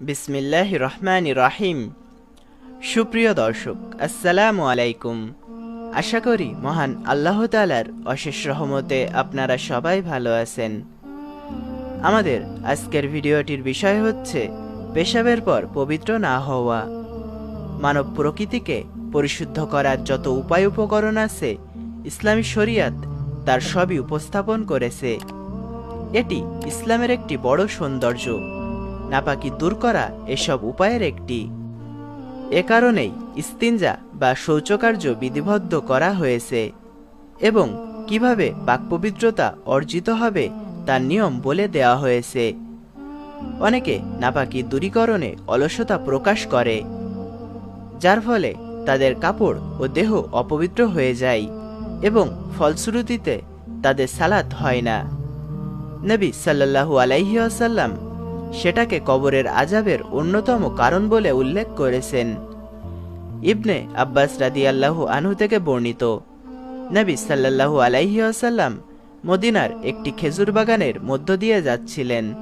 বিসমিল্লাহ রহমান রাহিম। সুপ্রিয় দর্শক, আসসালামু আলাইকুম। আশা করি মহান আল্লাহ তালার অশেষ রহমতে আপনারা সবাই ভালো আছেন। আমাদের আজকের ভিডিওটির বিষয় হচ্ছে, পেশাবের পর পবিত্র না হওয়া। মানব প্রকৃতিকে পরিশুদ্ধ করার যত উপায় উপকরণ আছে, ইসলামী শরিয়াত তার সবই উপস্থাপন করেছে। এটি ইসলামের একটি বড় সৌন্দর্য। নাপাকি দূর করা এসব উপায়ের একটি। এ কারণেই ইস্তিনজা বা শৌচকার্য বিধিবদ্ধ করা হয়েছে এবং কীভাবে পাকপবিত্রতা অর্জিত হবে তার নিয়ম বলে দেওয়া হয়েছে। অনেকে নাপাকি দূরীকরণে অলসতা প্রকাশ করে, যার ফলে তাদের কাপড় ও দেহ অপবিত্র হয়ে যায় এবং ফলশ্রুতিতে তাদের সালাত হয় না। নবী সাল্লাল্লাহু আলাইহি আসাল্লাম সেটাকে কবরের আজাবের অন্যতম কারণ বলে উল্লেখ করেছেন। ইবনে আব্বাস রাদিয়াল্লাহু আনহু থেকে বর্ণিত, নবী আলাইহি আসাল্লাম মদিনার একটি খেজুর বাগানের মধ্য দিয়ে যাচ্ছিলেন।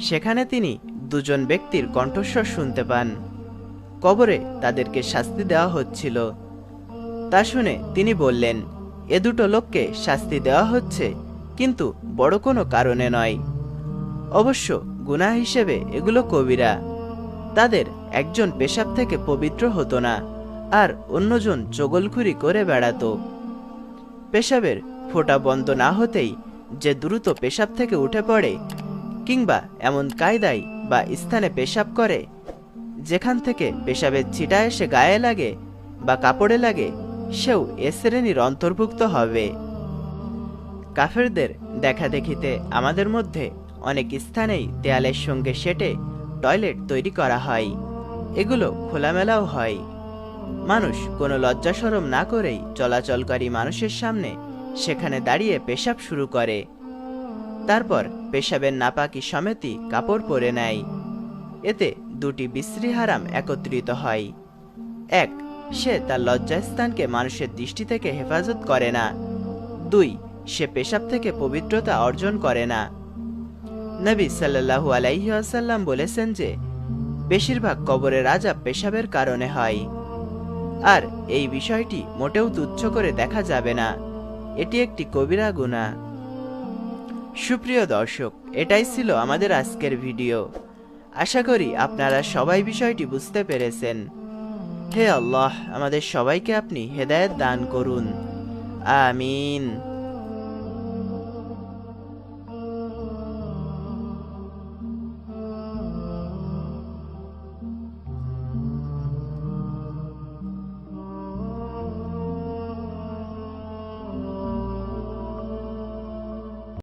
সেখানে তিনি দুজন ব্যক্তির কণ্ঠস্বর শুনতে পান। কবরে তাদেরকে শাস্তি দেওয়া হচ্ছিল। তা শুনে তিনি বললেন, এ দুটো লোককে শাস্তি দেওয়া হচ্ছে, কিন্তু বড় কোনো কারণে নয়। অবশ্য গুনাহ হিসেবে এগুলো কবিরা। তাদের একজন পেশাব থেকে পবিত্র হতো না, আর অন্যজন চগলখুরি করে বেড়াতো। পেশাবের ফোঁটা বন্ধ না হতেই যে দ্রুত পেশাব থেকে উঠে পড়ে, কিংবা এমন কায়দায় বা স্থানে পেশাব করে, যেখান থেকে পেশাবের ছিটা এসে গায়ে লাগে বা কাপড়ে লাগে, সেও এ শ্রেণির অন্তর্ভুক্ত হবে। কাফেরদের দেখা দেখিতে আমাদের মধ্যে অনেক স্থানেই দেয়ালের সঙ্গে সেটে টয়লেট তৈরি করা হয়। এগুলো খোলামেলাও হয়। মানুষ কোনো লজ্জা সরম না করেই চলাচলকারী মানুষের সামনে সেখানে দাঁড়িয়ে পেশাব শুরু করে। তারপর পেশাবের নাপাকি সমেতি কাপড় পরে নেয়। এতে দুটি বিশ্রী হারাম একত্রিত হয়। এক, সে তার লজ্জাস্থানকে মানুষের দৃষ্টি থেকে হেফাজত করে না। দুই, সে পেশাব থেকে পবিত্রতা অর্জন করে না। নবী আলাইহি আসাল্লাম বলেছেন যে, বেশিরভাগ কবরের আজাব পেশাবের কারণে হয়। আর এই বিষয়টি মোটেও তুচ্ছ করে দেখা যাবে না। এটি একটি কবিরা গুণা সুপ্রিয় দর্শক, এটাই ছিল আমাদের আজকের ভিডিও। আশা করি আপনারা সবাই বিষয়টি বুঝতে পেরেছেন। হে আল্লাহ, আমাদের সবাইকে আপনি হেদায়েত দান করুন। আমিন।